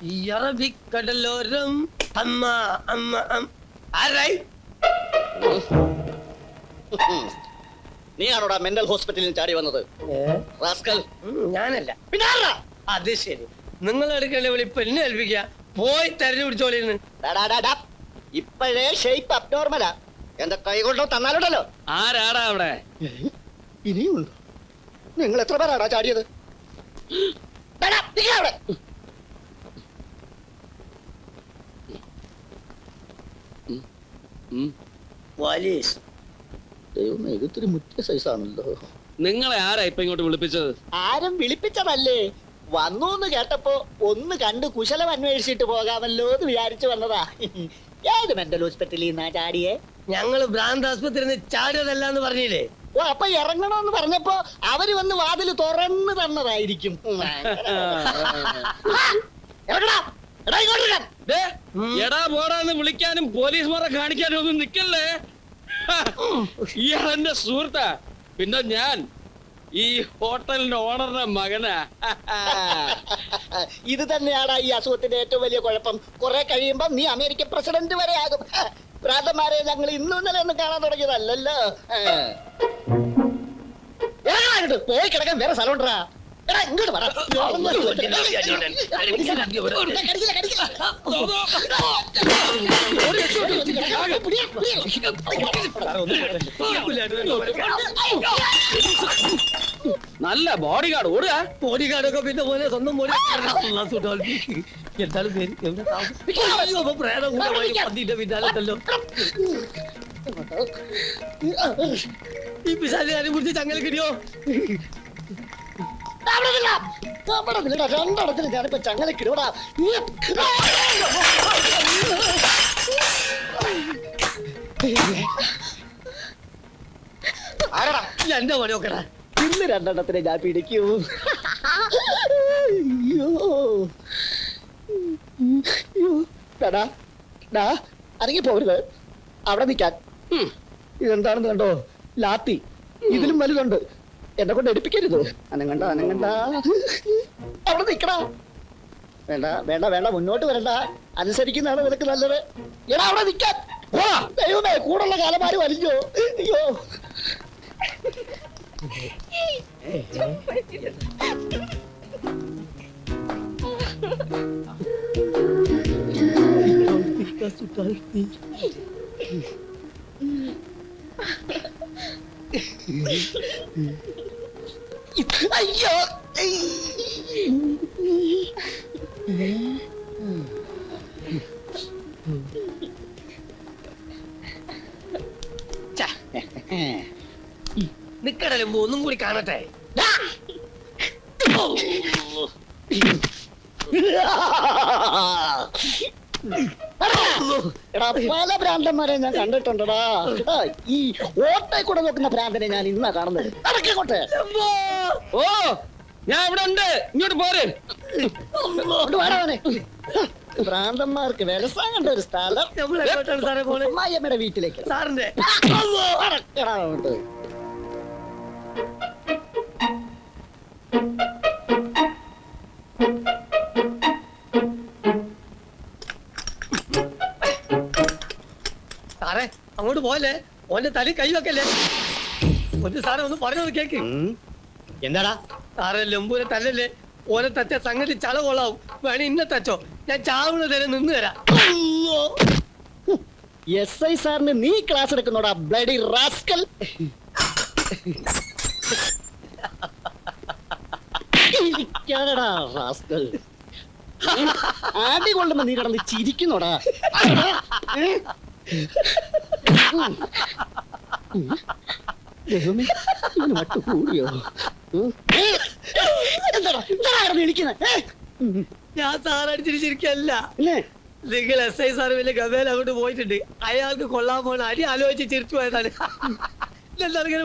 ഈ അറബിക്കടലോരം അമ്മ അമ്മ ആരായി? നീയാണോടാ മെന്റൽ ഹോസ്പിറ്റലിൽ ചാടി വന്നത്? റാസ്കൽ. ഞാനല്ല. പിന്നെ ആരെടാ? അത് ശരി. നിങ്ങൾ എടുക്കേണ്ട വിളിപ്പ് എന്നെ ഏൽപ്പിക്കുക പോയി തെരഞ്ഞു പിടിച്ചോളിന്ന് ഡാ, ഡാ, ഡാ, ഡാ. ഇപ്പോഴേ ഷേപ്പ് അബ്നോർമലാ എന്റെ കൈ കൊണ്ടോ തന്നാലുണ്ടല്ലോ? ആരാടാ അവിടെ? ഇനിയുണ്ടോ? നിങ്ങൾ എത്ര പേരാടാ ചാടിയത്? ഡാ, ഡാ, അവിടെ. ഉം. പോലീസ് ദൈവമേ ഇതിരി മുറ്റിയ സൈസാണല്ലോ. നിങ്ങളെ ആരാ ഇപ്പൊ ഇങ്ങോട്ട് വിളിപ്പിച്ചത്? ആരും വിളിപ്പിച്ചതല്ലേ. വന്നു എന്ന് കേട്ടപ്പോ ഒന്ന് കണ്ട് കുശലം അന്വേഷിച്ചിട്ട് പോകാമല്ലോ എന്ന് വിചാരിച്ചു വന്നതാ. ഏത് മെന്റൽ ഹോസ്പിറ്റലിൽ നിന്നാ ചാടിയെ? ഞങ്ങൾ ഭ്രാന്ത് ആസ്പത്രിയിൽ ചാടിയതല്ല എന്ന് പറഞ്ഞില്ലേ? ഓ അപ്പൊ ഇറങ്ങണമെന്ന് പറഞ്ഞപ്പോ അവർ വന്ന് വാതിൽ തുറന്ന് തന്നതായിരിക്കും. എടാ, ഇങ്ങോട്ട് വരാൻ. എടാ പോടാന്ന് വിളിക്കാനും പോലീസുമാരെ കാണിക്കാനും ഒന്നും നിക്കല്ലേ? ഇയാളെന്റെ സുഹൃത്ത. പിന്നെ ഞാൻ ഈ ഹോട്ടലിന്റെ ഓണറിന്റെ മകനാ. ഇത് തന്നെയാണ് ഈ അസുഖത്തിന്റെ ഏറ്റവും വലിയ കുഴപ്പം. കുറെ കഴിയുമ്പം നീ അമേരിക്കൻ പ്രസിഡന്റ് വരെ ആകും. പ്രാതന്മാരെ ഞങ്ങൾ ഇന്നും ഇന്നലെ ഒന്നും കാണാൻ തുടങ്ങിയതല്ലല്ലോ. പോയി കിടക്കാൻ വേറെ സ്ഥലം ഉണ്ടാ നല്ല ബോഡി ഗാർഡ് ഓടുക ബോഡിഗാർഡൊക്കെ പിന്നെ പോലെ സ്വന്തം ബോഡി എന്തായാലും ശരി എവിടെ താമസം? അയ്യോ, അപ്പൊ പ്രേതം കൂടെ പോയി പന്നിന്റെ പിന്നാലത്തല്ലോ ഈ പിശാചുകാരെ കുറിച്ച് ചങ്ങല കിടിയോ രണ്ടിടത്തിന് ഞാനിപ്പോ ചങ്ങലക്കിടുവടാ ആരടാ? എന്റെ പണി നോക്കടാ ഇന്ന് രണ്ടെണ്ണത്തിനെ ഞാൻ പിടിക്കൂ. അയ്യോ. ഡാ, ഡാ പോരുത് അവിടെ നിൽക്കാൻ. ഇതെന്താണെന്ന് കണ്ടോ? ലാത്തി. ഇതിലും വലുതുണ്ട്. എന്നെ കൊണ്ട് എടുപ്പിക്കരുത്. അനങ്ങണ്ട അനങ്ങണ്ട അവിടെ നിക്കടാ. വേണ്ട വേണ്ട വേണ്ട മുന്നോട്ട് വരണ്ട. അനുസരിക്കുന്നതാണ് നിനക്ക് നല്ലത്. എടാ അവിടെ നിൽക്കാൻ ദൈവമേ കൂടുള്ള കാലമാര് വലിഞ്ഞോ? അയ്യോ. അയ്യോ നിക്കടല ഒന്നും കൂടി കാണട്ടെ. എടാ പല ഭ്രാന്തന്മാരെ ഞാൻ കണ്ടിട്ടുണ്ടടാ. എടാ, ഈ ഓട്ടെ കൂടെ നോക്കുന്ന ഭ്രാന്തനെ ഞാൻ ഇന്നാ കാണുന്നത്. നടക്കോട്ടെ ഓ ഞാൻ ഇവിടെ ഉണ്ട്. ഇങ്ങോട്ട് പോര്. ഭ്രാന്തന്മാർക്ക് വ്യവസായം ഒരു സ്ഥലം. നമ്മൾ എങ്ങോട്ടാണ് സാറേ പോണേ? അമ്മായിയമ്മയുടെ വീട്ടിലേക്ക്. സാറിന്റെ. നടക്കടാ അങ്ങോട്ട്. പോയല്ലേ ഓന്റെ തലി കൈ വെക്കല്ലേ ഒന്ന് സാറേ ഒന്ന് പറഞ്ഞത് കേക്ക്. എന്താടാ? സാറേ ലംബൂരെ തല്ലല്ലേ? ഓനെ തച്ച സംഗതി ചള കൊള്ളാവും. വേണേ ഇന്നെ തച്ചോ. ഞാൻ ചാവണ തരം നിന്ന് തരാം. എസ് ഐ സാറിന് നീ ക്ലാസ് എടുക്കുന്നോടാ ബ്ലഡി റാസ്കൽ. റാസ്കൽ. ആടി കൊള്ളുമ്പോ നീ കടന്ന് ചിരിക്കുന്നോടാ. ദൈവമേ ഇവന് വട്ട് കൂടിയോ? ഞാൻ സാർ ഇല്ലേ? നിങ്ങൾ എസ് ഐ സാർ വലിയ ഗവേൽ അങ്ങോട്ട് പോയിട്ടുണ്ട്. അയാൾക്ക് കൊള്ളാൻ പോണ അടി ആലോചിച്ച് ചിരിച്ചു പോയതാണ്. എന്താണ് ഇങ്ങനെ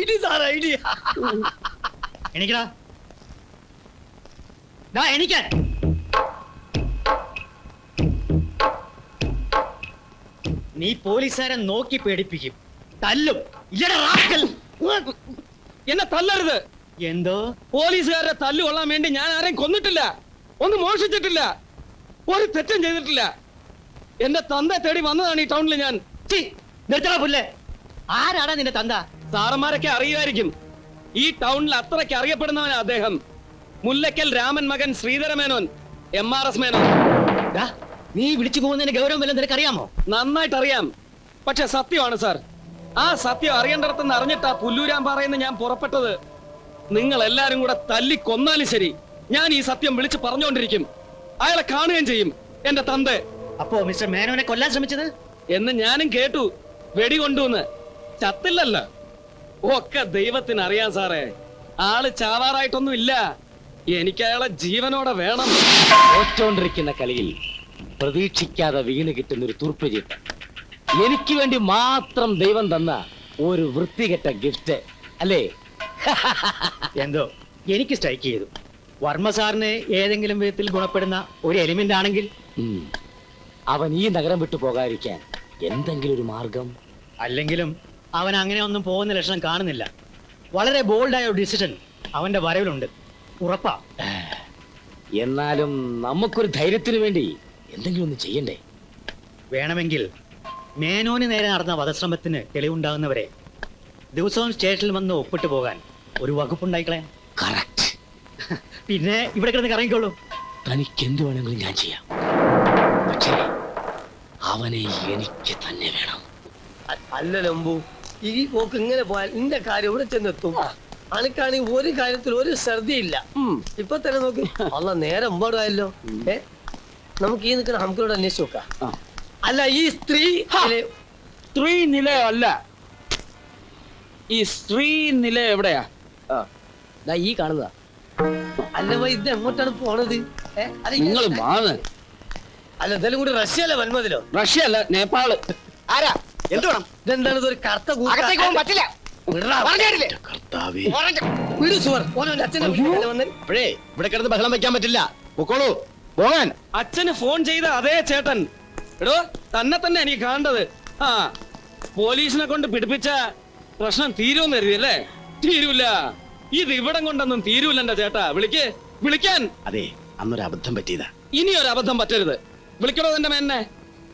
ഇനി സാറാ ഐഡിയ എണീക്കടാ. ദാ നീ പോലീസുകാരെ നോക്കി പേടിപ്പിക്കും. തല്ലും. എന്നെ തല്ലരുത്. എന്തോ? പോലീസുകാരുടെ തല്ലു കൊള്ളാൻ വേണ്ടി ഞാൻ ആരെയും കൊന്നിട്ടില്ല. ഒന്നും മോഷിച്ചിട്ടില്ല ഒരു തെറ്റും ചെയ്തിട്ടില്ല. എന്റെ തന്ത തേടി വന്നതാണ് ഈ ടൗണിൽ ഞാൻ. പുല്ലേ. ആരാടാ നിന്റെ തന്ത? സാറന്മാരൊക്കെ അറിയുമായിരിക്കും. ഈ ടൗണിൽ അത്രയ്ക്ക് അറിയപ്പെടുന്നവനാ അദ്ദേഹം. മുല്ലക്കൽ രാമൻ മകൻ Sreedhara Menon M R S Menon നീ വിളിച്ചു പോകുന്നതിന് ഗൗരവം വല്ലതും നിനക്കറിയാമോ? നന്നായിട്ട് അറിയാം പക്ഷെ സത്യമാണ് സാർ. ആ സത്യം അറിയേണ്ടടത്തെന്ന് അറിഞ്ഞിട്ടാ പുല്ലൂരാൻ പറയുന്ന ഞാൻ പുറപ്പെട്ടത്. നിങ്ങൾ എല്ലാരും കൂടെ തല്ലി കൊന്നാലും ശരി. ഞാൻ ഈ സത്യം വിളിച്ച് പറഞ്ഞുകൊണ്ടിരിക്കും. അയാളെ കാണുകയും ചെയ്യും എന്റെ തന്തെ. അപ്പോ മിസ്റ്റർ മേനോനെ കൊല്ലാൻ ശ്രമിച്ചത്? എന്ന് ഞാനും കേട്ടു. വെടി വെടികൊണ്ടുവന്ന് ചത്തില്ലല്ലോ. ഒക്കെ ദൈവത്തിന് അറിയാം സാറേ. ആൾ ചാവാറായിട്ടൊന്നും ഇല്ല എനിക്ക് അയാളെ ജീവനോടെ വേണം. തോറ്റോണ്ടിരിക്കുന്ന കളിയിൽ പ്രതീക്ഷിക്കാതെ വീണ് കിട്ടുന്ന ഒരു തുർപ്പുചീട്ട് എനിക്ക് വേണ്ടി മാത്രം ദൈവം തന്ന ഒരു വൃത്തികെട്ട ഗിഫ്റ്റ്. അല്ലേ? എന്തോ? എനിക്ക് സ്ട്രൈക്ക് ചെയ്തു. വർമ്മ സാറിന് ഏതെങ്കിലും വിധത്തിൽ ഗുണപ്പെടുന്ന ഒരു എലിമെന്റ് ആണെങ്കിൽ? ഉം. അവൻ ഈ നഗരം വിട്ടു പോകാതിരിക്കാൻ എന്തെങ്കിലും ഒരു മാർഗം? അല്ലെങ്കിലും അവൻ അങ്ങനെ ഒന്നും പോകുന്ന ലക്ഷണം കാണുന്നില്ല. വളരെ ബോൾഡായ ഒരു ഡിസിഷൻ അവന്റെ വരവിലുണ്ട്. ഉറപ്പാ. എന്നാലും നമുക്കൊരു ധൈര്യത്തിന് വേണ്ടി എന്തെങ്കിലും ഒന്ന് ചെയ്യണ്ടേ? വേണമെങ്കിൽ മേനോന് നേരെ നടന്ന വധശ്രമത്തിന് തെളിവുണ്ടാകുന്നവരെ ദിവസവും സ്റ്റേഷനിൽ വന്ന് ഒപ്പിട്ട് പോകാൻ ഒരു വകുപ്പുണ്ടായിക്കളെ കറക്റ്റ് പിന്നെ ഇവിടെ കിടന്ന് കറങ്ങിക്കോളൂ. തനിക്ക് എന്ത് വേണമെങ്കിലും ഞാൻ ചെയ്യാം. പക്ഷേ അവനെ എനിക്ക് തന്നെ വേണം. അല്ല ലംബു ഈ പോക്ക് ഇങ്ങനെ പോയാൽ നിന്റെ കാര്യം ഇവിടെ ചെന്നെത്തും. അനക്കാണെങ്കിൽ ഒരു കാര്യത്തിൽ ഒരു ശ്രദ്ധയില്ല. ഇപ്പൊ തന്നെ നോക്കി. അല്ല നേരം മുമ്പാടുമായല്ലോ. ഏ? നമുക്ക് ഈ നിൽക്കുന്ന ഹംക്കിനോട് അന്വേഷിച്ച് നോക്കാം. അല്ല ഈ സ്ത്രീ സ്ത്രീ നില അല്ല. ഈ സ്ത്രീ നില എവിടെയാ? ഈ കാണുന്നതാ. അല്ല വൈ, ഇത് എങ്ങോട്ടാണ് പോണത്? നിങ്ങൾ അല്ല. എന്തായാലും കൂടി റഷ്യ അല്ല വന്മതിലോ റഷ്യ അല്ല നേപ്പാൾ. ആരാ? എന്ത് വേണം? ഇതെന്താണ് ഇതൊരു കറുത്ത പറ്റില്ല. ഇവിടെ കിടന്ന് ബഹളം വെക്കാൻ പറ്റില്ല. പൊക്കോളൂ. പോകാൻ അച്ഛന് ഫോൺ ചെയ്ത അതേ ചേട്ടൻ. എടോ തന്നെ തന്നെ എനിക്ക് കാണേണ്ടത്. ആ പോലീസിനെ കൊണ്ട് പിടിപ്പിച്ച പ്രശ്നം തീരുമെന്ന് കരുതിയല്ലേ തീരൂല. ഇത് ഇവിടം കൊണ്ടൊന്നും തീരൂല എന്റെ ചേട്ടാ. വിളിക്ക്. വിളിക്കാൻ. അതെ അന്നൊരു അബദ്ധം പറ്റിയതാ. ഇനി ഒരു അബദ്ധം പറ്റരുത്. വിളിക്കണോ എന്റെ മേനെ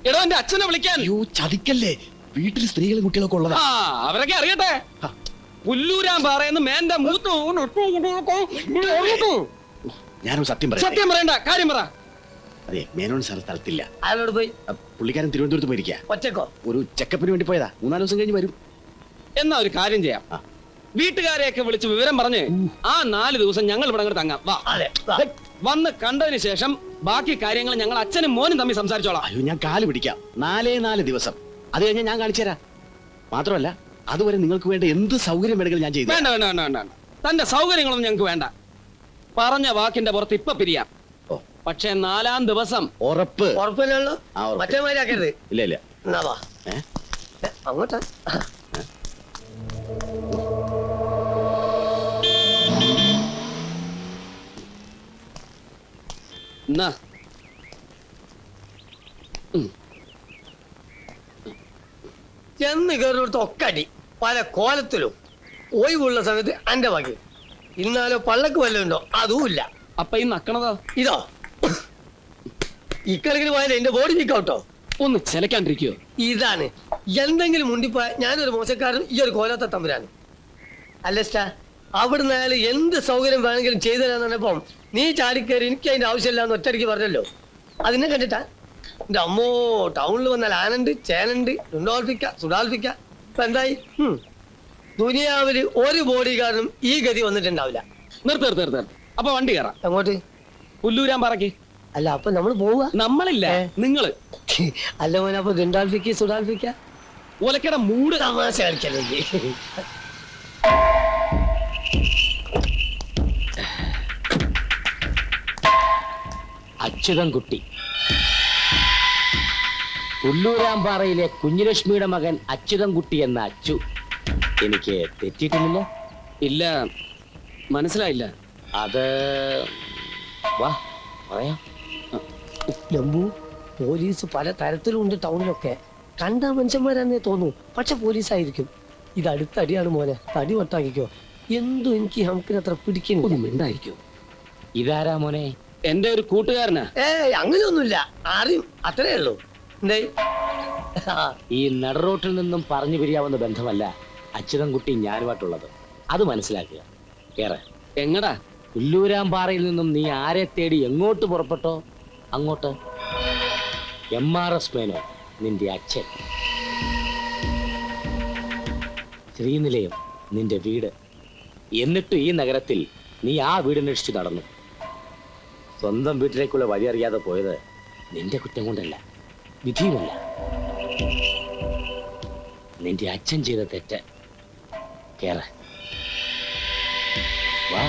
എടോ എന്റെ അച്ഛനെ വിളിക്കാൻ. അയ്യോ ചതിക്കല്ലേ. വീട്ടിൽ സ്ത്രീകളും കുട്ടികളൊക്കെ ഉള്ളതാ. ആ അവരൊക്കെ അറിയട്ടെ. പുല്ലൂരാൻ പാറയെന്ന് മേന്റെ മൂത്ത് ഞാനൊരു സത്യം പറയാം സത്യം പറയണ്ട കാര്യം പറ. അതെ മേനോൻ സാർ സ്ഥലത്തില്ല. അയാളോട് പോയി? പുള്ളിക്കാരൻ തിരുവനന്തപുരത്ത് പോയിരിക്കുക ഒറ്റക്കോ? ഒരു ചെക്കപ്പിന് വേണ്ടി പോയതാ. മൂന്നാൽ ദിവസം കഴിഞ്ഞ് വരും. എന്നാ ഒരു കാര്യം ചെയ്യാം. ആ. വീട്ടുകാരെയൊക്കെ വിളിച്ച് വിവരം പറഞ്ഞ് ആ നാല് ദിവസം ഞങ്ങൾ ഇവിടെ അങ്ങോട്ട് തങ്ങാം. വാ. അതെ വാ. വന്ന് കണ്ടതിന് ശേഷം ബാക്കി കാര്യങ്ങൾ ഞങ്ങൾ അച്ഛനും മോനും തമ്മിൽ സംസാരിച്ചോളാം. അയ്യോ ഞാൻ കാൽ പിടിക്കാം. നാലേ നാല് ദിവസം. അത് കഴിഞ്ഞാൽ ഞാൻ കാണിച്ചു തരാം. മാത്രമല്ല അതുവരെ നിങ്ങൾക്ക് വേണ്ട എന്ത് സൗകര്യം വേണമെങ്കിലും ഞാൻ ചെയ്തു വേണ്ട വേണ്ട വേണ്ട വേണ്ട വേണ്ട. തന്റെ സൗകര്യങ്ങളൊന്നും ഞങ്ങൾക്ക് വേണ്ട. പറഞ്ഞ വാക്കിന്റെ പുറത്ത് ഇപ്പൊ പിരിയാം. ഓ. പക്ഷെ നാലാം ദിവസം ഉറപ്പ്. ഉറപ്പില്ലല്ലോ. ആ, ഉറപ്പ്. മറ്റേ ഇല്ല ഇല്ല. എന്നാ വാ. ഏ? ഏ, അങ്ങോട്ടാ. എന്നാ? ചെന്ന് കയറിനടുത്ത് ഒക്കടി അടി. പല കോലത്തിലും ഒഴിവുള്ള സമയത്ത് എന്റെ വകി ഇന്നാലോ പള്ളക്ക് വല്ലതുണ്ടോ അതുമില്ല അപ്പൊ ഈ നക്കണതോ? ഇതോ? ഇക്കണക്കിന് പോയാലേ എന്റെ ബോഡി നിക്കോട്ടോ ഒന്ന് ചെലക്കാണ്ടിരിക്കോ. ഇതാണ്. എന്തെങ്കിലും മുണ്ടിപ്പോയ ഞാനൊരു മോശക്കാരൻ ഈ ഒരു കോലത്തെ തമ്പുരാണ് അല്ലസ്റ്റാ അവിടുന്ന് അയാൾ എന്ത് സൗകര്യം വേണമെങ്കിലും ചെയ്തു തരാന്ന് പറഞ്ഞപ്പം നീ ചാടിക്കയറി എനിക്ക് അതിന്റെ ആവശ്യമില്ല എന്ന് ഒറ്റയ്ക്ക് പറഞ്ഞല്ലോ അതിനെ കണ്ടിട്ടാ? എന്റെ അമ്മോ ടൗണിൽ വന്നാൽ ആനണ്ട് ചേനണ്ട് ലുണ്ടോൾപ്പിക്ക സുഡാൽപ്പിക്ക. ഇപ്പൊ എന്തായി? ദുനിയാവിൽ ഒരു ബോഡിഗാർഡും ഈ ഗതി വന്നിട്ടുണ്ടാവില്ല. നിർത്ത് നിർത്ത് നിർത്ത്. അപ്പൊ വണ്ടി കയറാം എങ്ങോട്ട്? പുല്ലൂരാൻ പറക്ക്. അല്ല അപ്പൊ നമ്മൾ പോവുക നമ്മളില്ല? നിങ്ങൾ. അല്ല മോനെ അപ്പൊ ദുണ്ടാൽപ്പിക്ക സുഡാൽഫിക്ക? ഓലക്കട മൂട്. തമാശ കളിക്കല്ലേ അച്യുതൻകുട്ടി പുല്ലൂരാമ്പാറയിലെ കുഞ്ഞുലക്ഷ്മിയുടെ മകൻ അച്യുതൻകുട്ടി എന്ന അച്ചു. എനിക്ക് തെറ്റിയിട്ടില്ല ഇല്ല. മനസ്സിലായില്ല. അത് വാ പറയാം. ലംബു പോലീസ് പല തരത്തിലുണ്ട് ടൗണിലൊക്കെ. കണ്ട മനുഷ്യന്മാരാന്നേ തോന്നു. പക്ഷെ പോലീസായിരിക്കും. ഇത് അടുത്തടിയാണ് മോനെ. തടി വട്ടാക്കിക്കോ എന്തു എനിക്ക് ഈ ഹംക്കിന് അത്ര ഒന്ന് പിടിക്കുന്നില്ല മിണ്ടായിരിക്കോ? ഇതാരാ മോനെ? എന്റെ ഒരു കൂട്ടുകാരനാ. ഏ അങ്ങനെയൊന്നുമില്ല. അറിയും അത്രേ ഉള്ളൂ. ഈ നടുറോട്ടിൽ നിന്നും പറഞ്ഞു പിരിയാവുന്ന ബന്ധമല്ല. അച്യുതൻകുട്ടി ഞാനുമായിട്ടുള്ളത് അത് മനസ്സിലാക്കുക. ഏറെ. എങ്ങടാ? പുല്ലൂരാമ്പാറയിൽ നിന്നും നീ ആരെ തേടി എങ്ങോട്ട് പുറപ്പെട്ടോ? അങ്ങോട്ട്. എം ആർ എസ് മേനോ നിന്റെ അച്ഛൻ. ശ്രീനിലയം നിന്റെ വീട്. എന്നിട്ട് ഈ നഗരത്തിൽ നീ ആ വീടിനടിച്ച് നടന്നു. സ്വന്തം വീട്ടിലേക്കുള്ള വഴി അറിയാതെ പോയത് നിന്റെ കുറ്റം കൊണ്ടല്ല വിധിയുമല്ല. നിന്റെ അച്ഛൻ ചെയ്ത തെറ്റ് കേറ. വാ.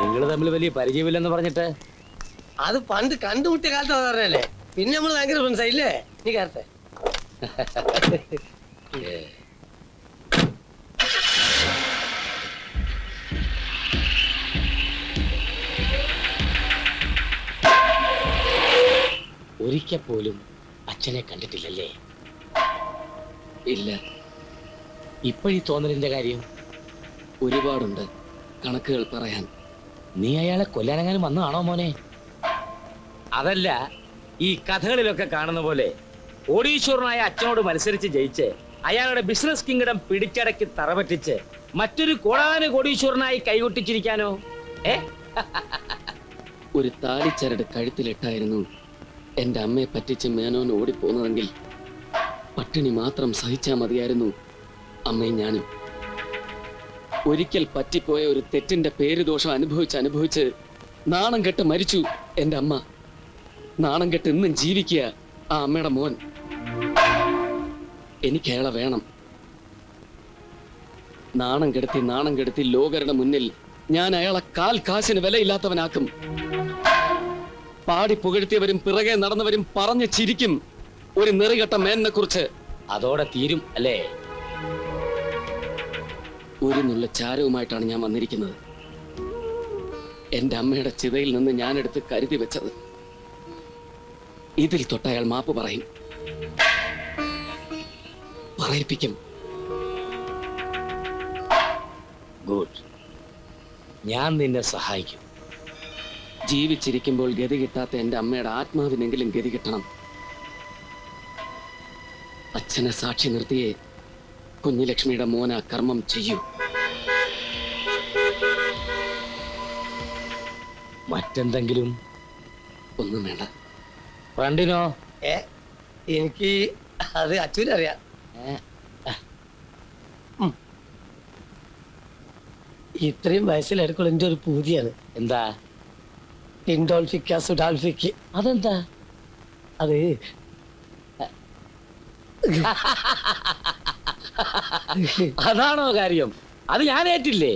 നിങ്ങൾ തമ്മിൽ വലിയ പരിചയമില്ലെന്ന് പറഞ്ഞിട്ട്? അത് പണ്ട് കണ്ടുമുട്ടിയ കാലത്ത് പറഞ്ഞല്ലേ പിന്നെ നമ്മൾ ഭയങ്കര ഫ്രണ്ട്സായില്ലേ നീ കയറട്ടെ ഒരിക്കൽ പോലും അച്ഛനെ കണ്ടിട്ടില്ലല്ലേ? ഇല്ല. ഇപ്പോഴീ തോന്നലിന്റെ കാര്യം ഒരുപാടുണ്ട്. കണക്കുകൾ പറയാൻ. നീ അയാളെ കൊല്ലാനെങ്ങാനും വന്നതാണോ മോനെ? അതല്ല ഈ കഥകളിലൊക്കെ കാണുന്ന പോലെ ഓടീശ്വരനായ അച്ഛനോട് മത്സരിച്ച് ജയിച്ച് അയാളുടെ ബിസിനസ് കിങ്ഡം പിടിച്ചടക്കി തറപറ്റിച്ച് മറ്റൊരു കോടാന കോടീശ്വരനായി കൈകൊട്ടിച്ചിരിക്കാനോ? ഏ? ഒരു താലിച്ചരട് കഴുത്തിലിട്ടായിരുന്നു എന്റെ അമ്മയെ പറ്റിച്ച് മേനോൻ ഓടിപ്പോന്നതെങ്കിൽ പട്ടിണി മാത്രം സഹിച്ചാ മതിയായിരുന്നു. അമ്മയും ഞാനും. ഒരിക്കൽ പറ്റിപ്പോയ ഒരു തെറ്റിന്റെ പേര് ദോഷം അനുഭവിച്ച് അനുഭവിച്ച് നാണം കെട്ട് മരിച്ചു എന്റെ അമ്മ. നാണം കെട്ട് ഇന്നും ജീവിക്കുക ആ അമ്മയുടെ മോൻ. എനിക്ക് അയാളെ വേണം. നാണം കെടുത്തി നാണം കെടുത്തി ലോകരുടെ മുന്നിൽ ഞാൻ അയാളെ കാൽ കാശിന് വിലയില്ലാത്തവനാക്കും. പാടി പുകഴ്ത്തിയവരും പിറകെ നടന്നവരും പറഞ്ഞു ചിരിക്കും. ഒരു നെറികെട്ട മേനെ കുറിച്ച് അതോടെ തീരും അല്ലേ? ഒരു നുള്ള ചാരവുമായിട്ടാണ് ഞാൻ വന്നിരിക്കുന്നത്. എന്റെ അമ്മയുടെ ചിതയിൽ നിന്ന് ഞാൻ എടുത്ത് കരുതി വെച്ചത്. ഇതിൽ തൊട്ടയാൾ മാപ്പ് പറയും. പറയിപ്പിക്കും. ഗുഡ്. ഞാൻ നിന്നെ സഹായിക്കും. ജീവിച്ചിരിക്കുമ്പോൾ ഗതി കിട്ടാത്ത എന്റെ അമ്മയുടെ ആത്മാവിനെങ്കിലും ഗതി കിട്ടണം. അച്ഛനെ സാക്ഷി നിർത്തിയെ കുഞ്ഞുലക്ഷ്മിയുടെ മോന കർമ്മം ചെയ്യൂ. മറ്റെന്തെങ്കിലും? ഒന്നും വേണ്ട. ഫ്രണ്ടിനോ ഏ എനിക്ക് അത് അച്ഛനറിയാം ഇത്രയും ഇത്രയും വയസ്സിലെടുക്കുള്ള എന്റെ ഒരു പൂതിയാണ്. എന്താ? ഇൻഡോൾഫിക്ക സുഡാൾഫിക്ക് അതെന്താ? അത് അതാണോ കാര്യം? അത് ഞാൻ ഏറ്റില്ലേ?